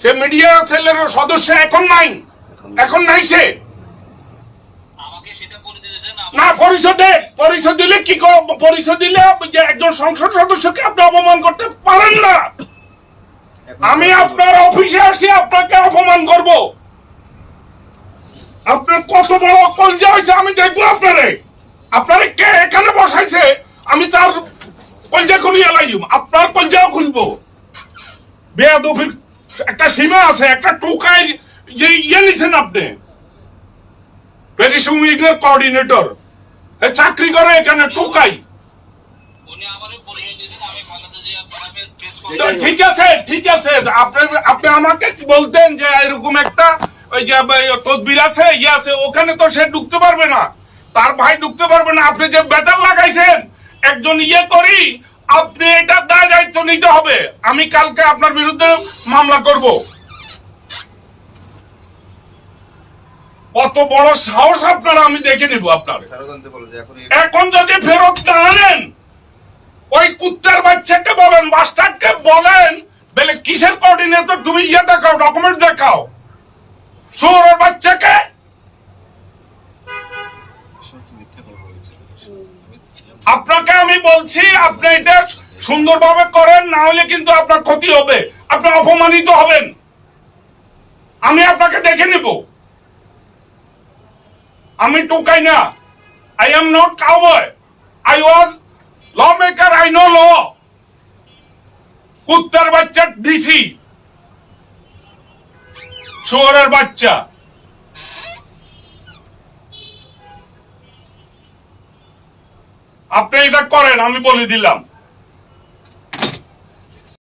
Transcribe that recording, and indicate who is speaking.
Speaker 1: সে media সেলের সদস্য এখন নাই। এখন নাই সে। না পরিষদে পরিষদ দিলে কি পরিষদ দিলে যে একজন সংসদ সদস্যকে আপনি অপমান করতে পারেন না। আমি আপনার অফিসে আসি আপনাকে অপমান করব। আপনার কত বড় কলজা হয়েছে আমি দেখব আপনারে। আপনারে কে এখানে বসাইছে আমি তার কলজা খুলিয়ে লাইম। আপনার কলজাও খুলবো। বেয়াদফির একটা সীমা আছে একটা টোকাই যে ইয়ে নিছেন আপনি। পেটিশন উইংয়ের কোঅর্ডিনেটর। চাকরি করে এখানে টোকাই। ঠিক আছে ঠিক আছে। আপনি আপনি আমাকে বলতেন যে এরকম একটা ওই যে তদবির আছে ইয়ে আছে ওখানে তো সে ঢুকতে পারবে না। তার ভাই ঢুকতে পারবে না। আপনি যে বেতন লাগাইছেন একজন ইয়ে করি আপনি এটা দায় দায়িত্ব নিতে হবে। আমি কালকে আপনার বিরুদ্ধে মামলা করব। কত বড় সাহস আপনারা আমি দেখে নিব আপনার। এখন যদি ফেরত না আনেন ওই কুত্তার বাচ্চাকে বলেন মাস্টারকে বলেন বলে কিসের কোঅর্ডিনেটর তুমি ইয়ে দেখাও ডকুমেন্ট দেখাও। শহরের বাচ্চাকে আপনাকে আমি বলছি আপনি এটা সুন্দরভাবে করেন না হলে কিন্তু আপনার ক্ষতি হবে। আপনি অপমানিত হবেন। আমি আপনাকে দেখে নেব। আমি টোকাই না। I am not cowboy. I was lawmaker. I know law. কুত্তার বাচ্চা ডিসি শুয়ারের বাচ্চা। আপনি এটা করেন আমি বলে দিলাম।